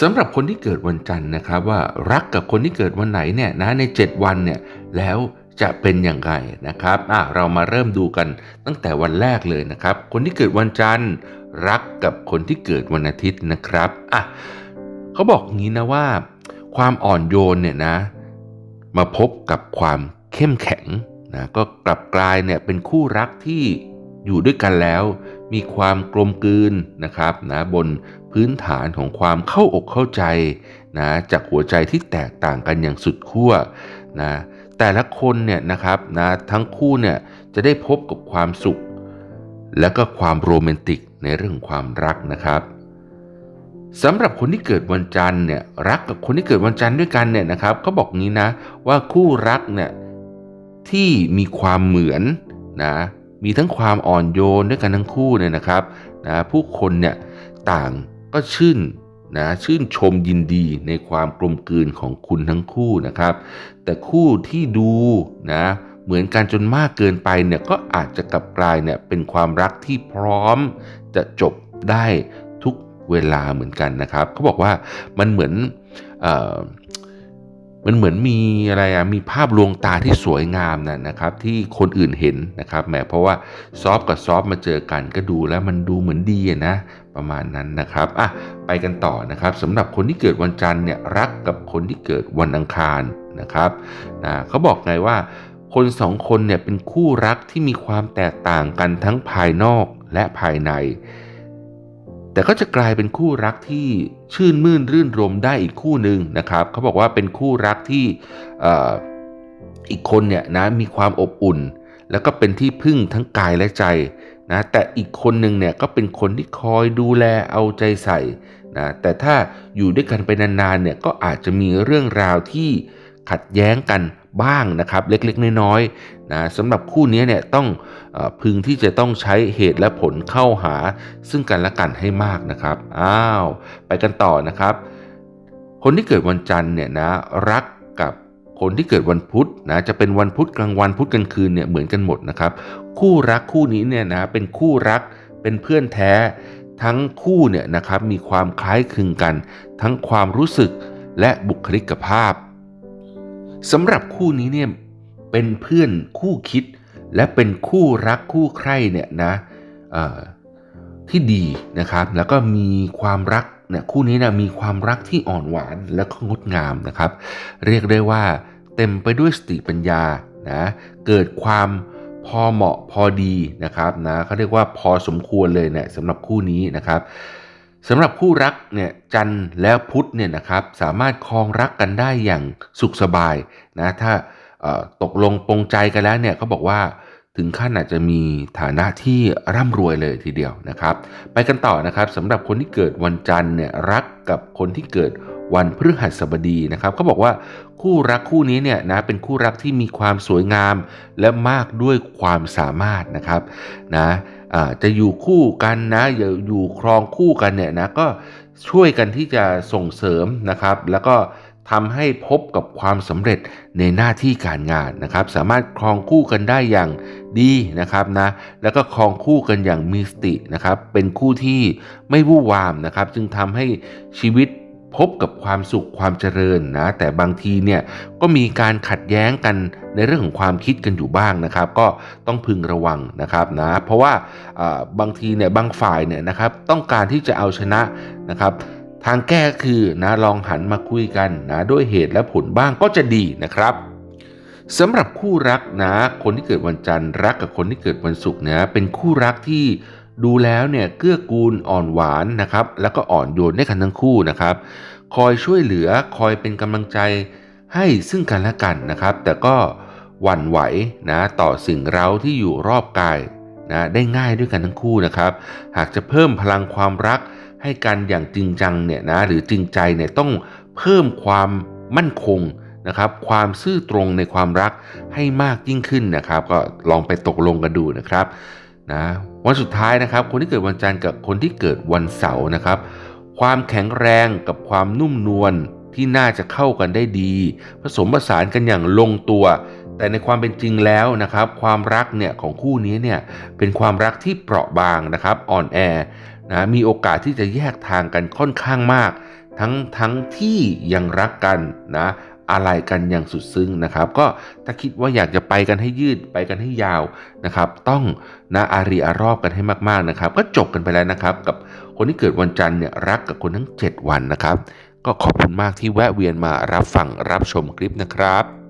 สำหรับคนที่เกิดวันจันทร์นะครับว่ารักกับคนที่เกิดวันไหนเนี่ยนะใน 7 วันเนี่ยแล้วจะเป็นอย่างไรนะครับอะเรามาเริ่มดูกันตั้งแต่วันแรกเลยนะครับ คนที่เกิดวันจันทร์รักกับคนที่เกิดวันอาทิตย์นะครับอะเขาบอกงี้นะว่า ความอ่อนโยนเนี่ยนะ มาพบกับความเข้มแข็งนะก็กลับกลายเนี่ยเป็นคู่รักที่ อยู่ด้วยกันแล้ว มีความกลมกลืนนะครับนะบนพื้นฐานของความเข้าอกเข้าใจนะจากหัวใจที่แตกต่างกันอย่างสุดขั้วนะแต่ละคนเนี่ยนะครับนะทั้งคู่เนี่ยจะได้พบกับความสุข และก็ความโรแมนติกในเรื่องความรักนะครับสำหรับคนที่เกิดวันจันทร์เนี่ยรักกับคนที่เกิดวันจันทร์ด้วยกันเนี่ยนะครับเขาบอกงี้นะว่าคู่รักเนี่ยที่มีความเหมือนนะ มีทั้งความอ่อนโยนด้วยกันทั้งคู่เนี่ยนะครับนะผู้คนเนี่ยต่างก็ชื่นนะชื่นชมยินดีในความกลมกลืนของคุณทั้งคู่นะครับ แต่คู่ที่ดูนะเหมือนกันจนมากเกินไปเนี่ยก็อาจจะกลับกลายเนี่ยเป็นความรักที่พร้อมจะจบได้ทุกเวลาเหมือนกันนะครับเขาบอกว่ามันเหมือนเออ มันเหมือนมีอะไรอะมีภาพลวงตาที่สวยงามนะนะครับ ที่คนอื่นเห็นนะครับแหมเพราะว่าซอฟกับซอฟมาเจอกันก็ดูแล้วมันดูเหมือนดีนะประมาณนั้นนะครับอะไปกันต่อนะครับสำหรับคนที่เกิดวันจันทร์เนี่ยรักกับคนที่เกิดวันอังคารนะครับนะเขาบอกไงว่า คนสองคนเนี่ยเป็นคู่รักที่มีความแตกต่างกันทั้งภายนอกและภายใน แต่ก็จะกลายเป็นคู่รักที่ชื่นมื่นรื่นรมได้อีกคู่หนึ่งนะครับเขาบอกว่าเป็นคู่รักที่ออีกคนเนี่ยนะมีความอบอุ่น แล้วก็เป็นที่พึ่งทั้งกายและใจนะแต่อีกคนหนึ่งเนี่ยก็เป็นคนที่คอยดูแลเอาใจใส่นะแต่ถ้าอยู่ด้วยกันไปนานๆเนี่ยก็อาจจะมีเรื่องราวที่ขัดแย้งกัน บ้างนะครับเล็กๆ น้อยๆนะสำหรับคู่นี้เนี่ยต้องอพึงที่จะต้องใช้เหตุและผลเข้าหาซึ่งกันและกันให้มากนะครับอ้าวไปกันต่อนะครับ คนที่เกิดวันจันทร์เนี่ยนะรักกับคนที่เกิดวันพุธนะจะเป็นวันพุธกลางวันพุธกลางคืนเนี่ยเหมือนกันหมดนะครับ คู่รักคู่นี้เนี่ยนะเป็นคู่รักเป็นเพื่อนแท้ทั้งคู่เนี่ยนะครับมีความคล้ายคลึงกัน ทั้งความรู้สึกและบุคลิกภาพ สำหรับคู่นี้เนี่ยเป็นเพื่อนคู่คิด และเป็นคู่รักคู่ใคร่เนี่ยนะที่ดีนะครับแล้วก็มีความรักเนี่ยคู่นี้นะมีความรักที่อ่อนหวานและก็งดงามนะครับ เรียกได้ว่าเต็มไปด้วยสติปัญญานะเกิดความพอเหมาะพอดีนะครับนะเขาเรียกว่าพอสมควรเลยเนี่ยสำหรับคู่นี้นะครับ สำหรับคู่รักเนี่ยจันและพุธเนี่ยนะครับสามารถครองรักกันได้อย่างสุขสบายนะถ้าตกลงปรงใจกันแล้วเนี่ยเขาบอกว่าถึงขั้นอาจจะมีฐานะที่ร่ำรวยเลยทีเดียวนะครับ ไปกันต่อนะครับสำหรับคนที่เกิดวันจันทร์เนี่ยรักกับคนที่เกิดวันพฤหัสบดีนะครับเขาบอกว่าคู่รักคู่นี้เนี่ยนะเป็นคู่รักที่มีความสวยงามและมากด้วยความสามารถนะครับนะ จะอยู่คู่กันนะอย,อยู่ครองคู่กันเนี่ยนะก็ช่วยกันที่จะส่งเสริมนะครับ แล้วก็ทำให้พบกับความสำเร็จในหน้าที่การงานนะครับ สามารถครองคู่กันได้อย่างดีนะครับนะแล้วก็ครองคู่กันอย่างมีสตินะครับ เป็นคู่ที่ไม่วู่วามนะครับ จึงทำให้ชีวิต พบกับความสุขความเจริญนะแต่บางทีเนี่ยก็มีการขัดแย้งกันในเรื่องของความคิดกันอยู่บ้างนะครับ ก็ต้องพึงระวังนะครับนะเพราะว่าบางทีเนี่ยบางฝ่ายเนี่ยนะครับต้องการที่จะเอาชนะนะครับทางแก้คือนะลองหันมาคุยกันนะด้วยเหตุและผลบ้างก็จะดีนะครับสำหรับคู่รักนะ คนที่เกิดวันจันทร์รักกับคนที่เกิดวันศุกร์นะเป็นคู่รักที่ ดูแล้วเนี่ยเกื้อกูลอ่อนหวานนะครับแล้วก็อ่อนโยนได้กันทั้งคู่นะครับ คอยช่วยเหลือคอยเป็นกำลังใจให้ซึ่งกันและกันนะครับ แต่ก็หวั่นไหวนะต่อสิ่งเร้าที่อยู่รอบกายนะได้ง่ายด้วยกันทั้งคู่นะครับ หากจะเพิ่มพลังความรักให้กันอย่างจริงจังเนี่ยนะหรือจริงใจเนี่ยต้องเพิ่มความมั่นคงนะครับ ความซื่อตรงในความรักให้มากยิ่งขึ้นนะครับ ก็ลองไปตกลงกันดูนะครับนะ วันสุดท้ายนะครับ คนที่เกิดวันจันทร์กับคนที่เกิดวันเสาร์นะครับ ความแข็งแรงกับความนุ่มนวลที่น่าจะเข้ากันได้ดี ผสมผสานกันอย่างลงตัว แต่ในความเป็นจริงแล้วนะครับ ความรักเนี่ยของคู่นี้เนี่ยเป็นความรักที่เปราะบางนะครับอ่อนแอนะมีโอกาสที่จะแยกทางกันค่อนข้างมาก ทั้งทั้งที่ยังรักกันนะ อะไรกันอย่างสุดซึ้งนะครับ ก็ถ้าคิดว่าอยากจะไปกันให้ยืดไปกันให้ยาวนะครับ ต้องนะอารีอารอบกันให้มากๆนะครับ ก็จบกันไปแล้วนะครับ กับคนที่เกิดวันจันทร์เนี่ยรักกับคนทั้ง 7 วันนะครับ ก็ขอบคุณมากที่แวะเวียนมารับฟังรับชมคลิปนะครับ